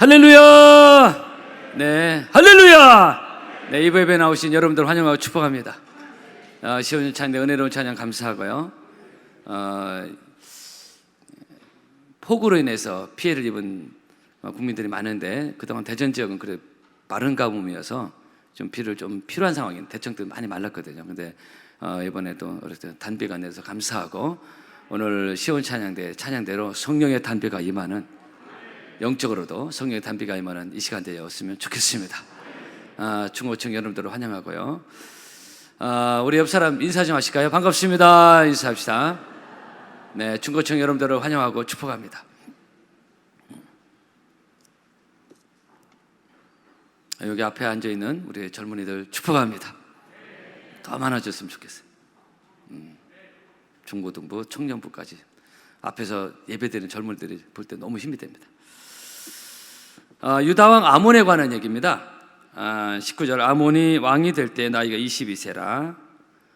할렐루야! 네, 할렐루야! 네, 이부 예배 나오신 여러분들 환영하고 축복합니다. 어, 시온 찬양, 은혜로운 찬양 감사하고요. 어, 폭우로 인해서 피해를 입은 어, 국민들이 많은데 그동안 대전 지역은 그래 빠른 가뭄이어서 좀 비를 좀 필요한 상황인 대청도 많이 말랐거든요. 근데 어, 이번에 또 어쨌든 단비가 내서 감사하고 오늘 시온 찬양대 찬양대로 성령의 단비가 임하는 영적으로도 성령의 단비가 임하는 이 시간 되었으면 좋겠습니다. 아, 중고층 여러분들을 환영하고요. 아, 우리 옆 사람 인사 좀 하실까요? 반갑습니다. 인사합시다. 네, 중고층 여러분들을 환영하고 축복합니다. 여기 앞에 앉아 있는 우리 젊은이들 축복합니다. 더 많아졌으면 좋겠어요. 음, 중고등부, 청년부까지 앞에서 예배드리는 젊은이들이 볼 때 너무 힘이 됩니다. 아, 유다왕 아몬에 관한 얘기입니다. 아, 19절 아몬이 왕이 될 때 나이가 22세라.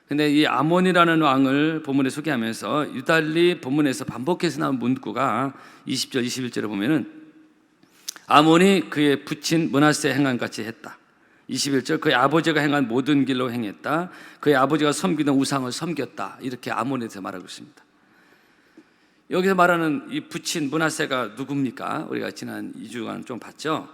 근데 이 아몬이라는 왕을 본문에 소개하면서 유달리 본문에서 반복해서 나온 문구가 20절 21절에 보면은 아몬이 그의 부친 문하세 행한 같이 했다. 21절 그의 아버지가 행한 모든 길로 행했다. 그의 아버지가 섬기던 우상을 섬겼다. 이렇게 아몬에 대해서 말하고 있습니다. 여기서 말하는 이 부친 문하세가 누굽니까? 우리가 지난 2주간 좀 봤죠.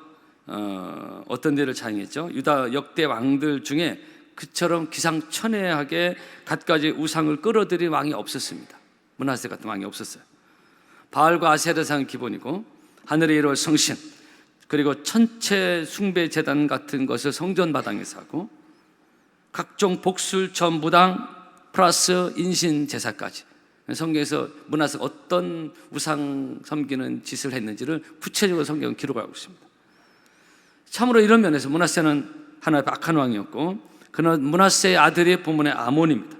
어, 어떤 데를 자행했죠? 유다 역대 왕들 중에 그처럼 기상천외하게 갖가지 우상을 끌어들인 왕이 없었습니다. 문하세 같은 왕이 없었어요. 바알과 아세르상 기본이고 하늘의 이루 성신 그리고 천체 숭배 재단 같은 것을 성전 마당에서 하고 각종 복술 전부당 플러스 인신 제사까지 성경에서 문하세 어떤 우상 섬기는 짓을 했는지를 구체적으로 성경은 기록하고 있습니다. 참으로 이런 면에서 문하세는 하나의 악한 왕이었고 그는 문하세의 아들이 본문의 아몬입니다.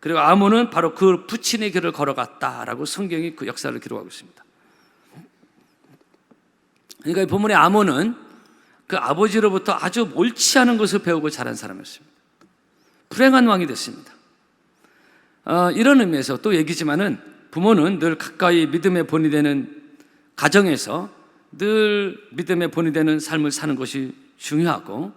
그리고 아몬은 바로 그 부친의 길을 걸어갔다라고 성경이 그 역사를 기록하고 있습니다. 그러니까 이 본문의 아몬은 그 아버지로부터 아주 옳지 않은 것을 배우고 자란 사람이었습니다. 불행한 왕이 됐습니다. 어, 이런 의미에서 또 얘기지만은 부모는 늘 가까이 믿음의 본이 되는 가정에서 늘 믿음의 본이 되는 삶을 사는 것이 중요하고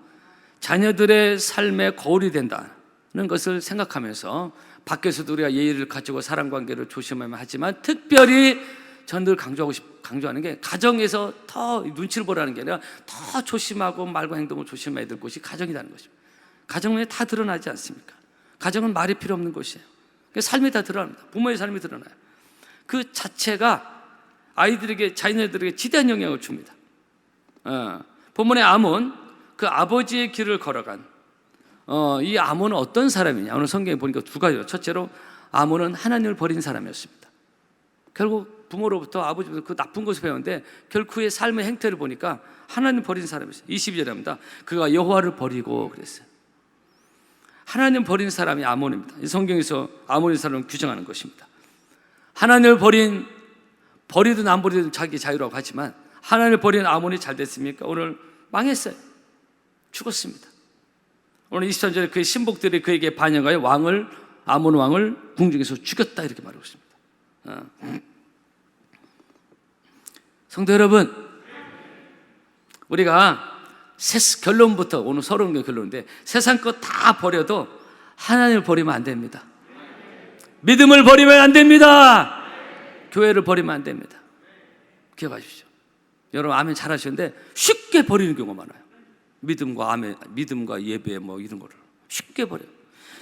자녀들의 삶의 거울이 된다는 것을 생각하면서 밖에서도 우리가 예의를 가지고 사람 관계를 조심하면 하지만 특별히 전늘 강조하고 싶, 강조하는 게 가정에서 더 눈치를 보라는 게 아니라 더 조심하고 말과 행동을 조심해야 될 곳이 가정이라는 것입니다. 가정에 다 드러나지 않습니까? 가정은 말이 필요 없는 곳이에요. 삶이 다 드러납니다. 부모의 삶이 드러나요. 그 자체가 아이들에게 자녀들에게 지대한 영향을 줍니다. 어, 본문의 아몬 그 아버지의 길을 걸어간 어, 이 아몬은 어떤 사람이냐? 오늘 성경에 보니까 두 가지요. 첫째로 아몬은 하나님을 버린 사람이었습니다. 결국 부모로부터 아버지부터 그 나쁜 것을 배웠는데 결국 그의 삶의 행태를 보니까 하나님 버린 사람이었어요. 22절에 합니다. 그가 여호와를 버리고 그랬어요. 하나님 버린 사람이 아몬입니다. 이 성경에서 아몬의 사람을 규정하는 것입니다. 하나님을 버린 버리든 안 버리든 자기 자유라고 하지만 하나님을 버린 아몬이 잘 됐습니까? 오늘 망했어요. 죽었습니다. 오늘 23절에 그의 신복들이 그에게 반영하여 왕을 아몬 왕을 궁중에서 죽였다 이렇게 말하고 있습니다. 어. 성도 여러분, 우리가 세, 결론부터 오늘 게 결론인데 세상 것 다 버려도 하나님을 버리면 안 됩니다. 믿음을 버리면 안 됩니다. 교회를 버리면 안 됩니다. 기억하십시오. 여러분 아멘 잘 하시는데 쉽게 버리는 경우가 많아요. 믿음과 아멘, 믿음과 예배 뭐 이런 거를 쉽게 버려.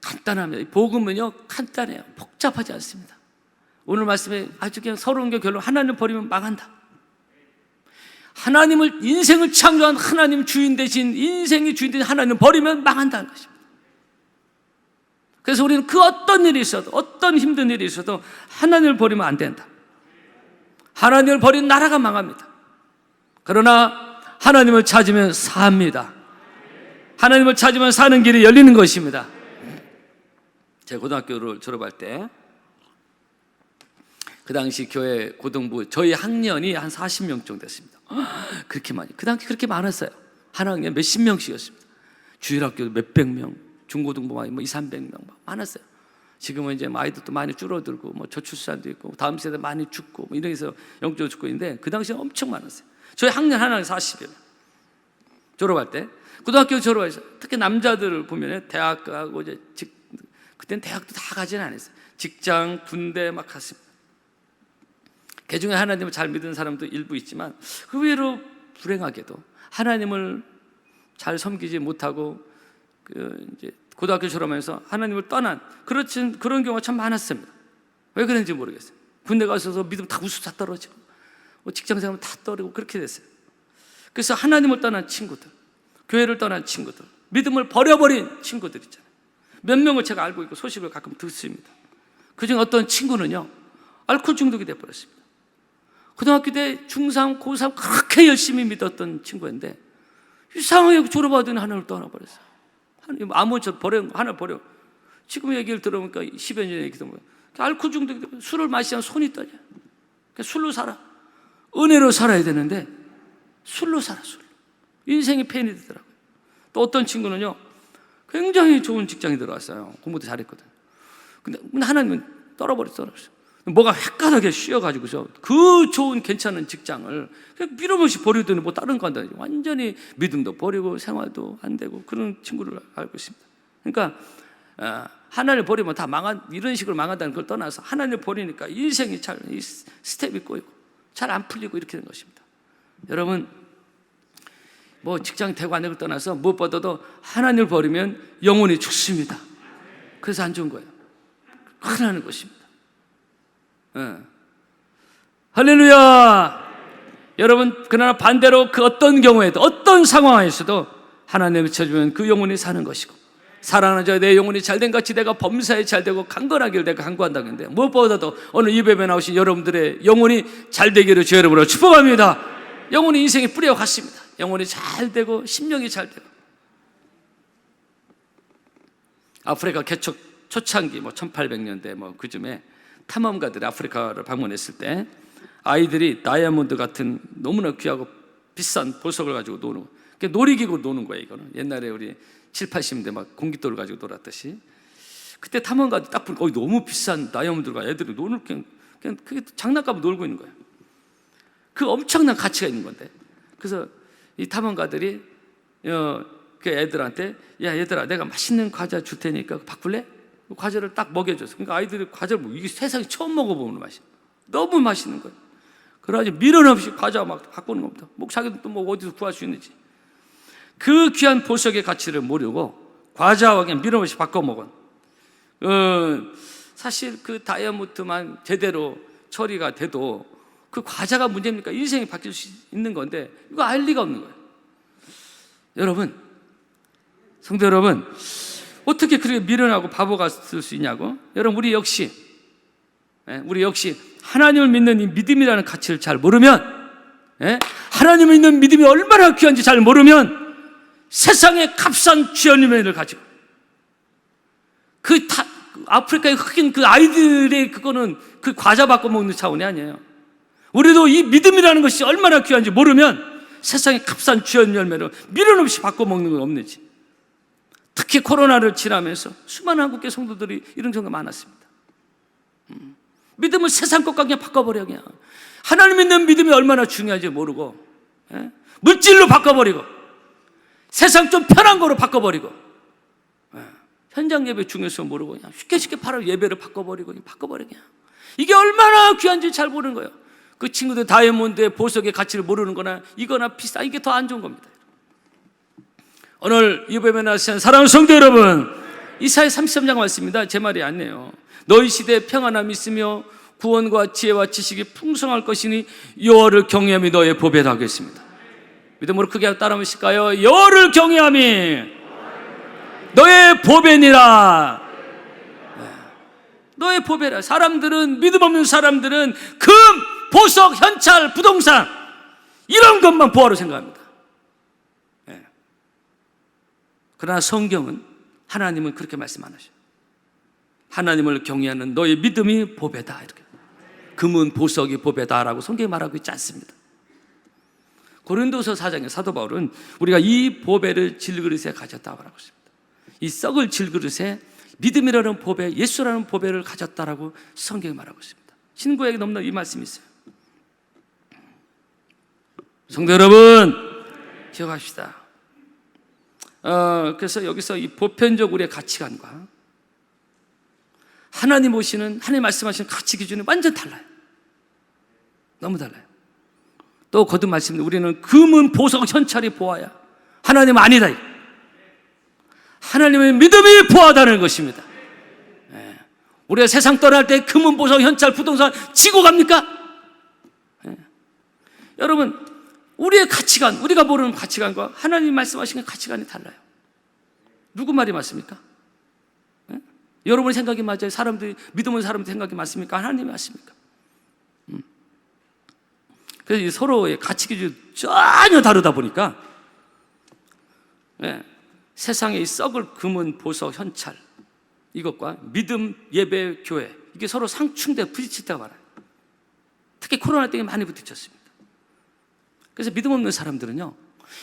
간단합니다. 복음은요 간단해요. 복잡하지 않습니다. 오늘 말씀에 아주 그냥 서러운 게 결론 하나님 버리면 망한다. 하나님을 인생을 창조한 하나님 주인 대신 인생의 주인 대신 하나님 버리면 망한다는 것입니다. 그래서 우리는 그 어떤 일이 있어도 어떤 힘든 일이 있어도 하나님을 버리면 안 된다. 하나님을 버린 나라가 망합니다. 그러나 하나님을 찾으면 삽니다. 하나님을 찾으면 사는 길이 열리는 것입니다. 제가 고등학교를 졸업할 때, 그 당시 교회 고등부, 저희 학년이 한 40명 정도 됐습니다. 그렇게 많이. 그 당시 그렇게 많았어요. 한 학년 몇십 명씩이었습니다. 주일학교도 몇백 명, 중고등부 뭐 2, 300명 많았어요. 지금은 이제 뭐 아이들도 많이 줄어들고 뭐 저출산도 있고 다음 세대 많이 죽고 뭐 이래서 영적으로 죽고 있는데 그 당시에 엄청 많았어요. 저희 학년 하나는 40여 명. 졸업할 때 고등학교 졸업해서 특히 남자들을 보면 대학 가고 이제 직 그때는 대학도 다 가지는 않았어요. 직장, 군대 막 갔습니다. 그 중에 하나님을 잘 믿는 사람도 일부 있지만 의외로 불행하게도 하나님을 잘 섬기지 못하고 그 이제 고등학교 졸업하면서 하나님을 떠난 그렇진 그런 경우가 참 많았습니다. 왜 그런지 모르겠어요. 군대 가서서 믿음 다 우수 다 떨어지고 뭐 직장 생활 다 떨어지고 그렇게 됐어요. 그래서 하나님을 떠난 친구들, 교회를 떠난 친구들, 믿음을 버려버린 친구들 있잖아요. 몇 명을 제가 알고 있고 소식을 가끔 듣습니다. 그중 어떤 친구는요, 알코올 중독이 돼버렸습니다. 고등학교 때 중3, 고3 그렇게 열심히 믿었던 친구인데 이상하게 졸업하더니 하나님을 떠나버렸어요. 아무것도 버려, 하나 버려. 지금 얘기를 들어보니까 10여 년 얘기 들어보면 알코올 중독이 돼 술을 마시면 손이 떨려. 그러니까 술로 살아. 은혜로 살아야 되는데 술로 살아, 술로. 인생이 폐인이 되더라고요. 또 어떤 친구는요, 굉장히 좋은 직장에 들어왔어요. 공부도 잘했거든. 근데 하나님은 떨어버렸어, 떨어버렸어. 뭐가 헷갈하게 쉬어가지고서 그 좋은 괜찮은 직장을 그냥 밀어없이 버리더니 뭐 다른 거 한다. 완전히 믿음도 버리고 생활도 안 되고 그런 친구를 알고 있습니다. 그러니까 어, 하나님을 버리면 다 망한 이런 식으로 망한다는 걸 떠나서 하나님을 버리니까 인생이 잘이 스텝이 꼬이고 잘 안 풀리고 이렇게 된 것입니다. 여러분 뭐 직장 되고 안 되고 떠나서 무엇보다도 하나님을 버리면 영혼이 죽습니다. 그래서 안 좋은 거예요. 큰일 나는 것입니다. 예. 할렐루야! 여러분, 그러나 반대로 그 어떤 경우에도, 어떤 상황에서도 하나님을 찾으면 그 영혼이 사는 것이고, 사랑하는 자내 영혼이 잘된 같이 내가 범사에 잘 되고 강건하기를 내가 강구한다고 했는데, 무엇보다도 오늘 이 뱀에 나오신 여러분들의 영혼이 잘 되기를 주 여러분으로 축복합니다. 영혼이 인생의 뿌리와 같습니다. 영혼이 잘 되고, 심령이 잘 되고. 아프리카 개척 초창기, 뭐 1800년대 뭐 그쯤에 탐험가들이 아프리카를 방문했을 때 아이들이 다이아몬드 같은 너무나 귀하고 비싼 보석을 가지고 노는 그 놀이기구 노는 거예요 이거는. 옛날에 우리 7, 80년대 막 공깃돌을 가지고 놀았듯이. 그때 탐험가들 딱 보니까 어, 너무 비싼 다이아몬드가. 애들이 노는 그냥, 그냥 그게 장난감을 놀고 있는 거예요. 그 엄청난 가치가 있는 건데. 그래서 이 탐험가들이 어, 그 애들한테 야 얘들아 내가 맛있는 과자 줄 테니까 그거 바꿀래? 그 과자를 딱 먹여줬어. 그러니까 아이들이 과자를 뭐 이게 세상에 처음 먹어보는 맛이야. 너무 맛있는 거야. 그래가지고 미련 없이 과자 막 바꾸는 겁니다. 뭐 자기도 또뭐 어디서 구할 수 있는지. 그 귀한 보석의 가치를 모르고 과자와 그냥 미련 없이 바꿔 먹은. 어, 사실 그 다이아몬드만 제대로 처리가 돼도 그 과자가 문제입니까? 인생이 바뀔 수 있는 건데 이거 알 리가 없는 거예요. 여러분, 성도 여러분, 어떻게 그렇게 미련하고 바보가 쓸수 있냐고? 여러분, 우리 역시, 예, 우리 역시 하나님을 믿는 이 믿음이라는 가치를 잘 모르면, 예, 하나님을 믿는 믿음이 얼마나 귀한지 잘 모르면 세상의 값싼 주연임을 가지고 그 타, 아프리카의 흑인 그 아이들의 그거는 그 과자 바꿔 먹는 차원이 아니에요. 우리도 이 믿음이라는 것이 얼마나 귀한지 모르면 세상의 값싼 주연 열매를 미련 없이 바꿔 먹는 건 없는지. 특히 코로나를 지나면서 수많은 한국계 성도들이 이런 경우가 많았습니다. 음. 믿음을 세상 것과 그냥 바꿔버려 그냥. 하나님 믿는 믿음이 얼마나 중요한지 모르고 예? 물질로 바꿔버리고 세상 좀 편한 거로 바꿔버리고 예. 현장 예배 중요성 모르고 그냥 쉽게 쉽게 팔아 예배를 바꿔버리고 그냥 바꿔버려 그냥. 이게 얼마나 귀한지 잘 모르는 거예요. 그 친구들 다이아몬드의 보석의 가치를 모르는 거나 이거나 비싸 이게 더 안 좋은 겁니다. 오늘 이 뱀에 나신 사랑하는 성도 여러분 이사야 33장 말씀입니다 제 말이 아니에요 너희 시대에 평안함이 있으며 구원과 지혜와 지식이 풍성할 것이니 여호와를 경외함이 너의 보배라 하겠습니다 믿음으로 크게 따라 하실까요? 여호와를 경외함이 너의 보배니라 네. 너의 보배라 사람들은 믿음 없는 사람들은 금, 보석, 현찰, 부동산 이런 것만 보아로 생각합니다 그러나 성경은 하나님은 그렇게 말씀 안 하셔요. 하나님을 경외하는 너의 믿음이 보배다 이렇게. 금은 보석이 보배다라고 성경이 말하고 있지 않습니다. 고린도서 4장의 사도 바울은 우리가 이 보배를 질그릇에 가졌다고 말하고 있습니다. 이 썩을 질그릇에 믿음이라는 보배, 예수라는 보배를 가졌다라고 성경이 말하고 있습니다. 신구에게 넘는 이 말씀이 있어요. 성도 여러분, 기억합시다. 어, 그래서 여기서 이 보편적 우리의 가치관과 하나님 보시는, 하나님 말씀하시는 가치 기준이 완전 달라요. 너무 달라요. 또 거듭 말씀드린 우리는 금은 보석 현찰이 보아야 하나님 아니다. 하나님의 믿음이 보아다는 것입니다. 예. 우리가 세상 떠날 때 금은 보석 현찰 부동산 지고 갑니까? 예. 여러분 우리의 가치관 우리가 모르는 가치관과 하나님 말씀하시는 가치관이 달라요. 누구 말이 맞습니까? 예? 여러분 생각이 맞아요. 사람들이 믿음은 사람들 생각이 맞습니까? 하나님이 맞습니까? 그래서 이 서로의 가치 기준이 전혀 다르다 보니까 예, 세상의 이 썩을 금은 보석 현찰 이것과 믿음 예배 교회 이게 서로 상충돼 부딪힐 때가 많아요. 특히 코로나 때문에 많이 부딪혔습니다. 그래서 믿음 없는 사람들은요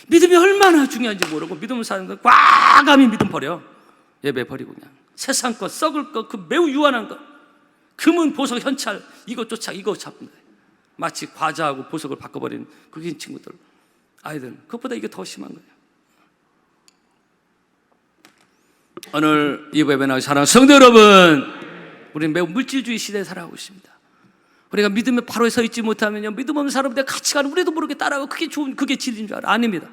믿음이 얼마나 중요한지 모르고 믿음 없는 사람들은 과감히 믿음 버려 예배 버리고 그냥 세상 것 썩을 것 그 매우 유한한 것 금은 보석 현찰 이것 쫓아 이거 잡는 거예요. 마치 과자하고 보석을 바꿔버리는 그게 친구들, 아이들, 그것보다 이게 더 심한 거예요. 오늘 이 예배 나와 사랑하는 성도 여러분, 우리는 매우 물질주의 시대에 살아가고 있습니다. 우리가 믿음에 바로 서 있지 못하면요, 믿음 없는 사람들의 가치관을 우리도 모르게 따라가고 그게 좋은, 그게 진리인 줄 알아. 아닙니다.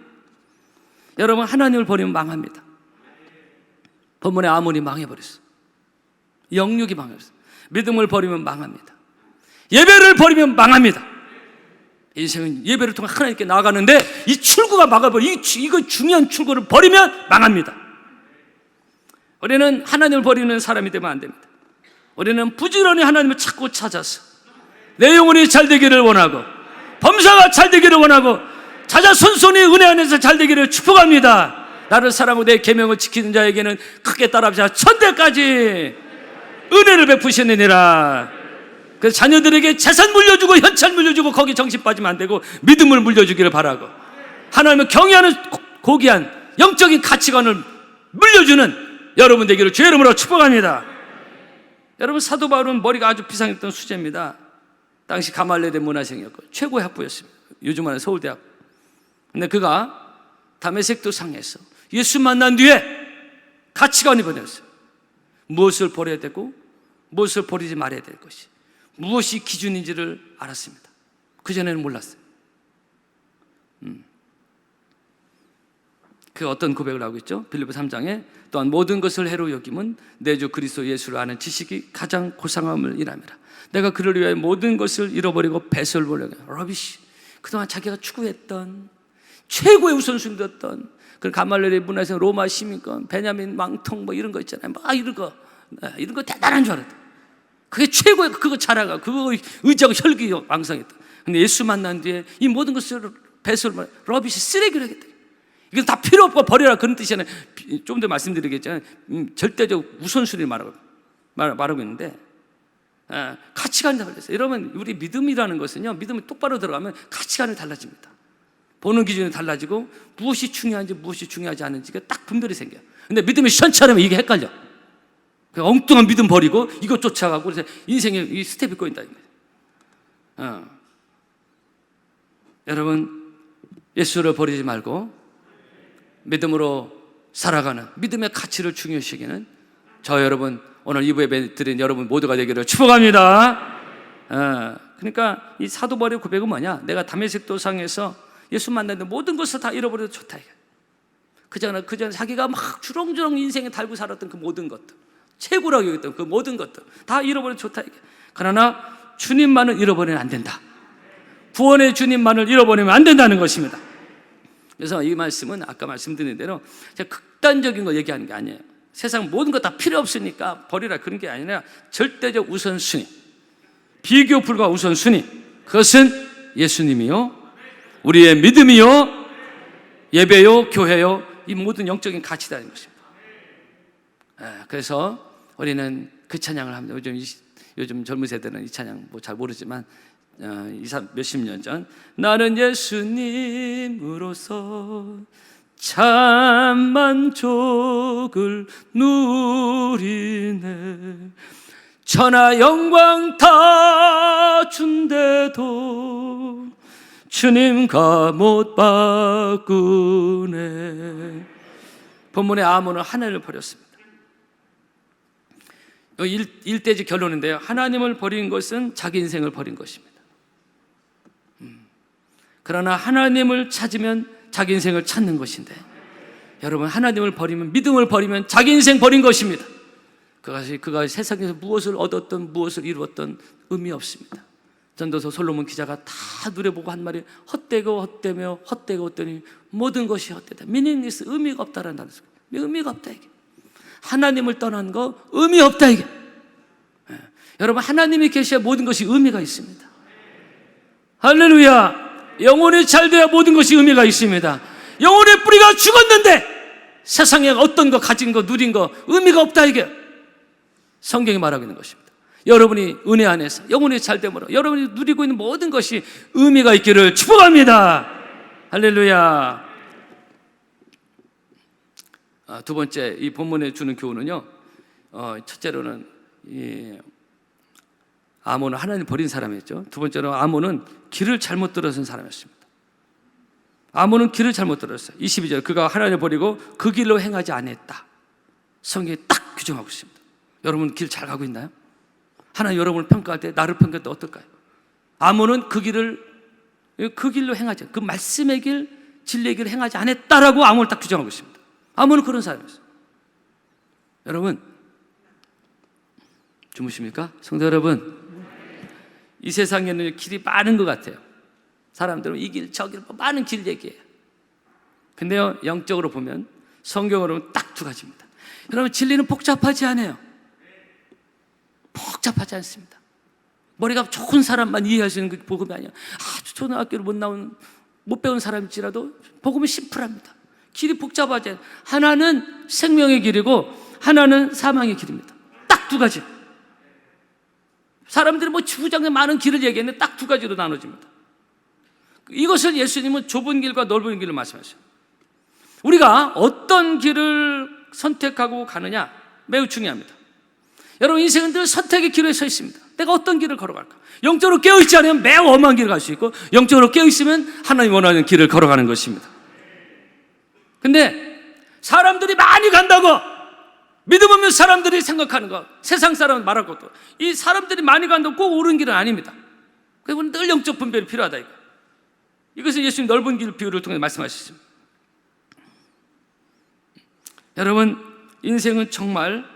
여러분, 하나님을 버리면 망합니다. 본문에 아몬이 망해버렸어. 영육이 망해버렸어. 믿음을 버리면 망합니다. 예배를 버리면 망합니다. 인생은 예배를 통해 하나님께 나아가는데 이 출구가 막아버려. 이, 이거 중요한 출구를 버리면 망합니다. 우리는 하나님을 버리는 사람이 되면 안 됩니다. 우리는 부지런히 하나님을 찾고 찾아서 내 영혼이 잘 되기를 원하고 범사가 잘 되기를 원하고 찾아 손손이 은혜 안에서 잘 되기를 축복합니다. 나를 사랑하고 내 계명을 지키는 자에게는 크게 따라잡자 천대까지 은혜를 베푸시느니라. 그래서 자녀들에게 재산 물려주고 현찰 물려주고 거기 정신 빠지면 안 되고 믿음을 물려주기를 바라고 하나님을 경외하는 고귀한 영적인 가치관을 물려주는 여러분 되기를 주의 이름으로 축복합니다. 여러분 사도 바울은 머리가 아주 비상했던 수제입니다. 당시 가말레대 문화생이었고 최고의 학부였습니다. 요즘 말하는 서울대학. 근데 그가 다메섹도 상에서 예수 만난 뒤에 가치관이 변했어요. 무엇을 버려야 되고 무엇을 버리지 말아야 될 것이 무엇이 기준인지를 알았습니다. 그 전에는 몰랐어요. 음. 그 어떤 고백을 하고 있죠? 빌리보 3장에 또한 모든 것을 해로 여김은 내 주 그리스도 예수를 아는 지식이 가장 고상함을 일함이라. 내가 그를 위하여 모든 것을 잃어버리고 배설 보려고 러비시. 그동안 자기가 추구했던 최고의 우선순위였던 그 가말레리 문화에서 로마 시민권, 베냐민 망통 뭐 이런 거 있잖아요. 막 이런 거 네, 이런 거 대단한 줄 알았다. 그게 최고의 그거 자라가 그거 의지하고 혈기 왕성했다. 근데 예수 만난 뒤에 이 모든 것을 배설 러비시 쓰레기를 하겠다. 이건 다 필요 없고 버려라 그런 뜻이잖아요. 좀더 말씀드리겠지만 음, 절대적 우선순위 말하고 말, 말하고 있는데 아, 가치관이 달라졌어요. 여러분 우리 믿음이라는 것은요 믿음이 똑바로 들어가면 가치관이 달라집니다. 보는 기준이 달라지고 무엇이 중요한지 무엇이 중요하지 않은지가 딱 분별이 생겨요. 근데 믿음이 시원찮으면 이게 헷갈려. 그 엉뚱한 믿음 버리고 이거 쫓아가고 그래서 인생에 이 스텝이 꼬인다. 어. 여러분 예수를 버리지 말고 믿음으로 살아가는 믿음의 가치를 중요시기는 저 여러분 오늘 이부 예배 드린 여러분 모두가 되기를 축복합니다. 어, 그러니까 이 사도 바울의 고백은 뭐냐? 내가 담에색 도상에서 예수 만났는데 모든 것을 다 잃어버려도 좋다. 그 전에 그 전에 자기가 막 주렁주렁 인생에 달고 살았던 그 모든 것들, 최고라고 여겼던 그 모든 것들 다 잃어버려도 좋다. 그러나 주님만을 잃어버리면 안 된다. 구원의 주님만을 잃어버리면 안 된다는 것입니다. 그래서 이 말씀은 아까 말씀드린 대로 제가 극단적인 거 얘기하는 게 아니에요. 세상 모든 거 다 필요 없으니까 버리라 그런 게 아니라 절대적 우선순위, 비교 불가 우선순위. 그것은 예수님이요, 우리의 믿음이요, 예배요, 교회요, 이 모든 영적인 가치다는 것입니다. 예, 그래서 우리는 그 찬양을 합니다. 요즘 이- 요즘 젊은 세대는 이 찬양 뭐 잘 모르지만 어, 이사 몇십 년 전. 나는 예수님으로서 참 만족을 누리네. 천하 영광 다 준대도 주님과 못 바꾸네. 본문의 아몬은 하나님을 버렸습니다. 이 일, 일대지 결론인데요. 하나님을 버린 것은 자기 인생을 버린 것입니다. 음. 그러나 하나님을 찾으면 자기 인생을 찾는 것인데 여러분 하나님을 버리면 믿음을 버리면 자기 인생 버린 것입니다 그것이 그가 세상에서 무엇을 얻었던 무엇을 이루었던 의미 없습니다. 전도서 솔로몬 기자가 다 누려보고 한 말이 헛되고 헛되며 헛되고 헛되니 모든 것이 헛되다. 미닝리스 의미가 없다라는 단어. 의미가 없다 이게. 하나님을 떠난 거 의미 없다 이게. 예. 여러분 하나님이 계셔야 모든 것이 의미가 있습니다. 할렐루야. 영혼이 잘 돼야 모든 것이 의미가 있습니다. 영혼의 뿌리가 죽었는데 세상에 어떤 거 가진 거 누린 거 의미가 없다 이게. 성경이 말하고 있는 것입니다. 여러분이 은혜 안에서 영혼이 잘 되므로 여러분이 누리고 있는 모든 것이 의미가 있기를 축복합니다. 할렐루야. 아, 두 번째 이 본문에 주는 교훈은요. 어, 첫째로는 이 아몬은 하나님 버린 사람이었죠. 두 번째로 아몬은 길을 잘못 들어선 사람이었습니다. 아몬은 길을 잘못 들었어요. 22절 그가 하나님을 버리고 그 길로 행하지 않았다. 성경이 딱 규정하고 있습니다. 여러분 길 잘 가고 있나요? 하나님 여러분을 평가할 때 나를 평가할 때 어떨까요? 아몬은 그 길을 그 길로 행하지 그 말씀의 길 진리의 길을 행하지 않았다라고 아몬을 딱 규정하고 있습니다. 아몬은 그런 사람이었어요. 여러분 주무십니까? 성도 여러분 이 세상에는 길이 많은 것 같아요. 사람들은 이 길, 저 길, 뭐 많은 길 얘기해요. 근데요, 영적으로 보면, 성경으로 보면 딱 두 가지입니다. 여러분, 진리는 복잡하지 않아요. 복잡하지 않습니다. 머리가 좋은 사람만 이해할 수 있는 그 복음이 아니야. 아주 초등학교를 못 나온, 못 배운 사람일지라도 복음은 심플합니다. 길이 복잡하지 않아요. 하나는 생명의 길이고, 하나는 사망의 길입니다. 딱 두 가지. 사람들이 뭐 주장에 많은 길을 얘기했는데 딱 두 가지로 나눠집니다. 이것을 예수님은 좁은 길과 넓은 길을 말씀하셔요. 우리가 어떤 길을 선택하고 가느냐 매우 중요합니다. 여러분 인생은 늘 선택의 길에 서 있습니다. 내가 어떤 길을 걸어갈까? 영적으로 깨어 있지 않으면 매우 험한 길을 갈 수 있고 영적으로 깨어 있으면 하나님 원하는 길을 걸어가는 것입니다. 근데 사람들이 많이 간다고 믿음 없는 사람들이 생각하는 것, 세상 사람 말할 것도 이 사람들이 많이 간다고 꼭 옳은 길은 아닙니다. 그리고 늘 영적 분별이 필요하다 이거. 이것은 예수님 넓은 길 비유를 통해 말씀하셨습니다. 여러분 인생은 정말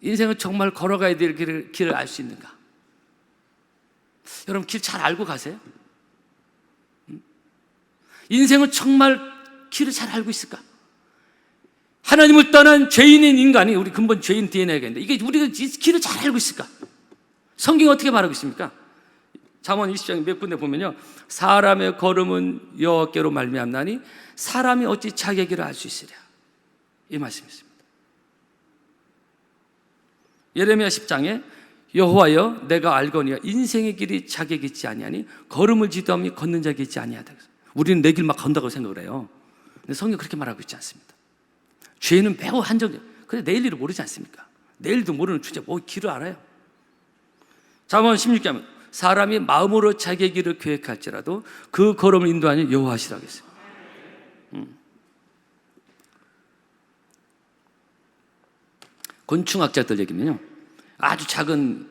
인생은 정말 걸어가야 될 길을, 길을 알 수 있는가? 여러분 길 잘 알고 가세요? 음? 인생은 정말 길을 잘 알고 있을까? 하나님을 떠난 죄인인 인간이 우리 근본 죄인 DNA가 있는데 이게 우리가 이 길을 잘 알고 있을까? 성경이 어떻게 말하고 있습니까? 잠언 20장 몇 군데 보면요. 사람의 걸음은 여호와께로 말미암나니 사람이 어찌 자기의 길을 알수 있으랴. 이 말씀이 있습니다. 예레미야 10장에 여호와여 내가 알거니와 인생의 길이 자기에게 있지 아니하니 걸음을 지도함이 걷는 자에게 있지 아니하다. 우리는 내 길 막 건다고 생각을 해요. 근데 성경 그렇게 말하고 있지 않습니다. 죄는 매우 한정적. 근데 내일 일을 모르지 않습니까? 내일도 모르는 주제 뭐 길을 알아요. 잠언 16장 사람이 마음으로 자기의 길을 계획할지라도 그 걸음을 인도하는 여호와시라고 했어요. 음. 곤충학자들 얘기는요. 아주 작은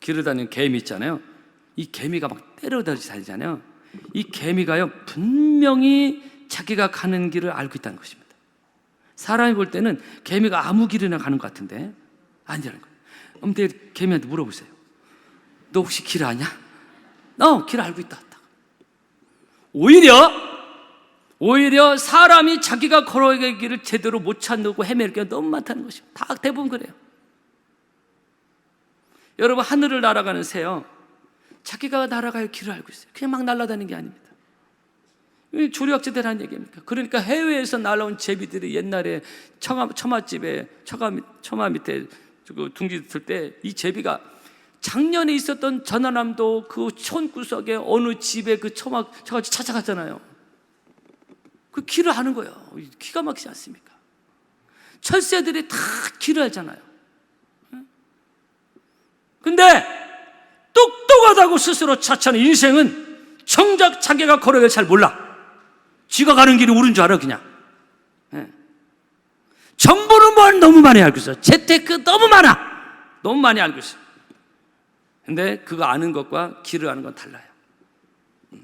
길을 다니는 개미 있잖아요. 이 개미가 막 때려다니지 다니잖아요. 이 개미가요 분명히 자기가 가는 길을 알고 있다는 것입니다. 사람이 볼 때는 개미가 아무 길이나 가는 것 같은데 아니라는 거예요. 근데 개미한테 물어보세요. 너 혹시 길 아냐? 어, 길 알고 있다. 오히려 오히려 사람이 자기가 걸어갈 길을 제대로 못 찾고 헤맬 게 너무 많다는 것입니다. 다 대부분 그래요. 여러분 하늘을 날아가는 새요. 자기가 날아갈 길을 알고 있어요. 그냥 막 날아다니는 게 아닙니다. 이 조류학자들한 얘기입니까? 그러니까 해외에서 날라온 제비들이 옛날에 처마, 처마집에 처마, 밑- 처마 밑에 그 둥지 들때 이 제비가 작년에 있었던 전화남도 그 촌구석에 어느 집에 그 처마 처같이 찾아갔잖아요. 그 길을 아는 거예요. 기가 막히지 않습니까? 철새들이 다 길을 알잖아요. 응? 근데 똑똑하다고 스스로 자처하는 인생은 정작 자기가 걸어야 잘 몰라. 지가 가는 길이 옳은 줄 알아 그냥. 예. 정보는 뭘 너무 많이 알고 있어. 재테크 너무 많아. 너무 많이 알고 있어. 근데 그거 아는 것과 길을 아는 건 달라요. 음.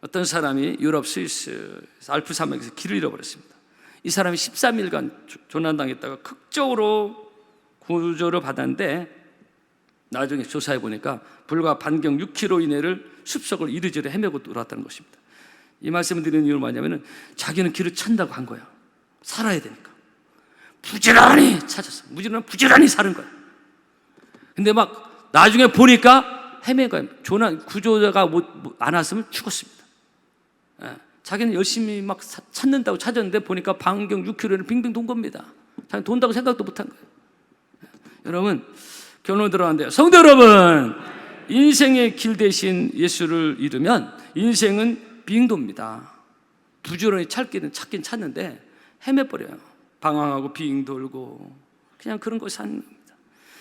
어떤 사람이 유럽 스위스 알프 사막에서 길을 잃어버렸습니다. 이 사람이 13일간 조난당했다가 극적으로 구조를 받았는데 나중에 조사해 보니까 불과 반경 6km 이내를 숲속을 이리저리 헤매고 돌았다는 것입니다. 이 말씀을 드리는 이유는 뭐냐면은 자기는 길을 찾는다고 한 거예요. 살아야 되니까. 부지런히 찾았어. 부지런히 부지런히 사는 거야. 근데 막 나중에 보니까 헤맨 거예요. 조난 구조자가 못, 못- 안 왔으면 죽었습니다. 예. 자기는 열심히 막 사- 찾는다고 찾았는데 보니까 반경 6km를 빙빙 돈 겁니다. 자기 돈다고 생각도 못 한 거예요. 예. 여러분 결론 들어간대요. 성도 여러분, 인생의 길 대신 예수를 잃으면 인생은 빙도입니다. 부지런히 찾기는 찾긴 찾는데 헤매버려요. 방황하고 빙 돌고 그냥 그런 거 사는 겁니다.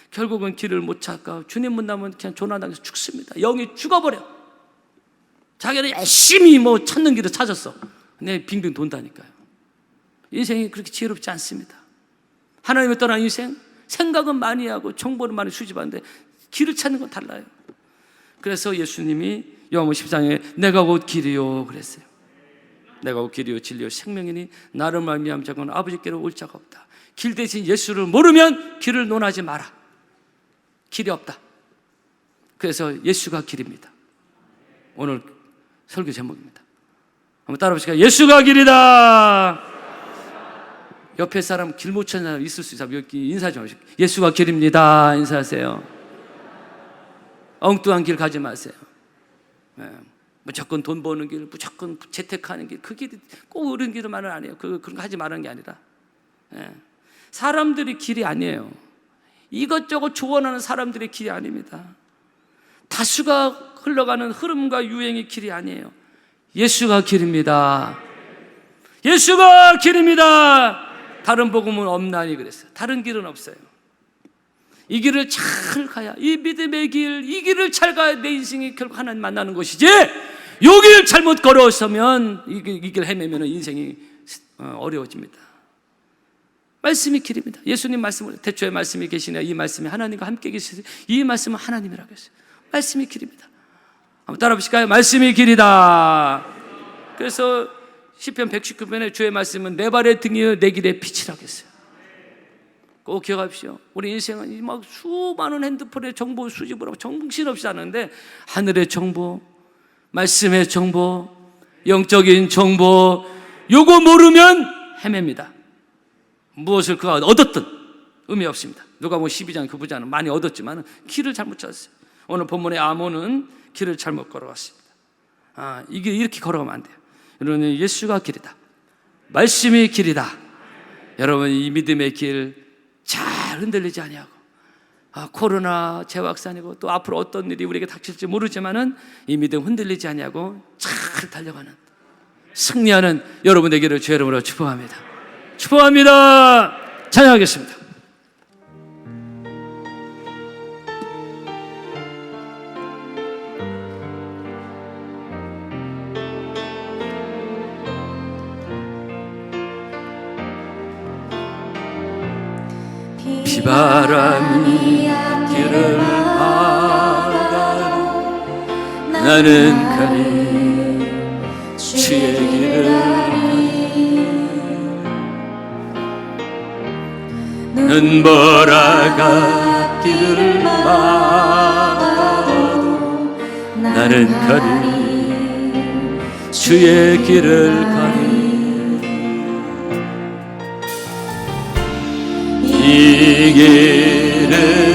결국은 길을 못 찾고 주님 만나면 그냥 조난당해서 죽습니다. 영이 죽어버려. 자기는 열심히 뭐 찾는 길을 찾았어. 근데 빙빙 돈다니까요. 인생이 그렇게 지혜롭지 않습니다. 하나님을 떠난 인생, 생각은 많이 하고 정보는 많이 수집하는데 길을 찾는 건 달라요. 그래서 예수님이 요한복음 14장에 내가 곧 길이요 그랬어요. 내가 곧 길이요 진리요 생명이니 나를 말미암 자고는 아버지께로 올 자가 없다. 길 대신 예수를 모르면 길을 논하지 마라. 길이 없다. 그래서 예수가 길입니다. 오늘 설교 제목입니다. 한번 따라 보실까요? 예수가 길이다. 옆에 사람 길 못 찾는 사람 있을 수 있어요. 여기 인사 좀 하시고. 예수가 길입니다. 인사하세요. 엉뚱한 길 가지 마세요. 예, 무조건 돈 버는 길, 무조건 재테크하는 길, 그 길이 꼭 길은 말은 아니에요. 그, 그런 거 하지 말라는 게 아니라. 예, 사람들이 길이 아니에요. 이것저것 조언하는 사람들의 길이 아닙니다. 다수가 흘러가는 흐름과 유행의 길이 아니에요. 예수가 길입니다. 예수가 길입니다. 다른 복음은 없나니 그랬어요. 다른 길은 없어요. 이 길을 잘 가야 이 믿음의 길, 이 길을 잘 가야 내 인생이 결국 하나님 만나는 것이지. 여길 잘못 걸어서면 이길 헤매면 인생이 어, 어려워집니다. 말씀이 길입니다. 예수님 말씀을 대초에 말씀이 계시네. 이 말씀이 하나님과 함께 계시세요. 이 말씀은 하나님이라고 했어요. 말씀이 길입니다. 한번 따라 보실까요? 말씀이 길이다. 그래서 시편 119편에 주의 말씀은 내 발의 등이여 내 길의 빛이라고 했어요. 꼭 기억하십시오. 우리 인생은 이막 수많은 핸드폰의 정보 수집을 하고 정신없이 사는데 하늘의 정보, 말씀의 정보, 영적인 정보 요거 모르면 헤맵니다. 무엇을 그가 얻었든 의미 없습니다. 누가 뭐 12장 그 부자는 많이 얻었지만 길을 잘못 찾았어요. 오늘 본문의 아몬은 길을 잘못 걸어갔습니다. 아, 이게 이렇게 걸어가면 안 돼요. 여러분 예수가 길이다. 말씀이 길이다. 여러분 이 믿음의 길 잘 흔들리지 아니하고 아, 코로나 재확산이고 또 앞으로 어떤 일이 우리에게 닥칠지 모르지만은 이 믿음 흔들리지 아니하고 잘 달려가는 승리하는 여러분 되기를 주의 이름으로 축복합니다. 축복합니다. 찬양하겠습니다. 나는 가리 주의 길을 눈보라가 길을 막아도 나는 가리 주의 길을 가리. 이 길은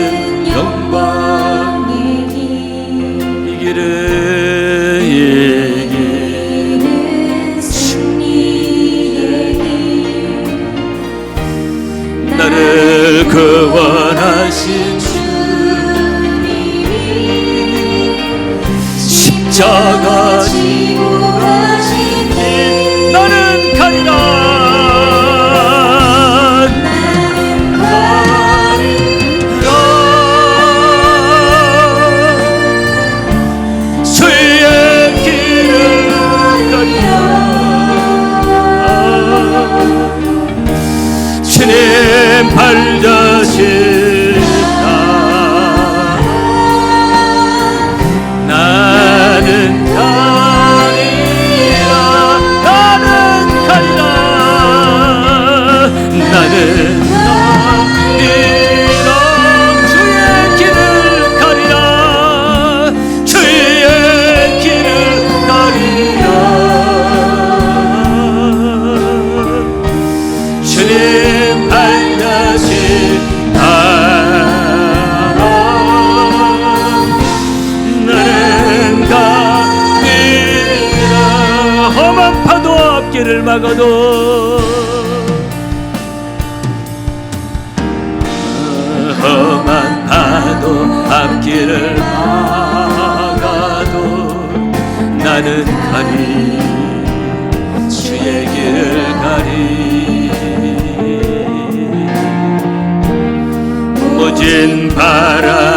모진 바람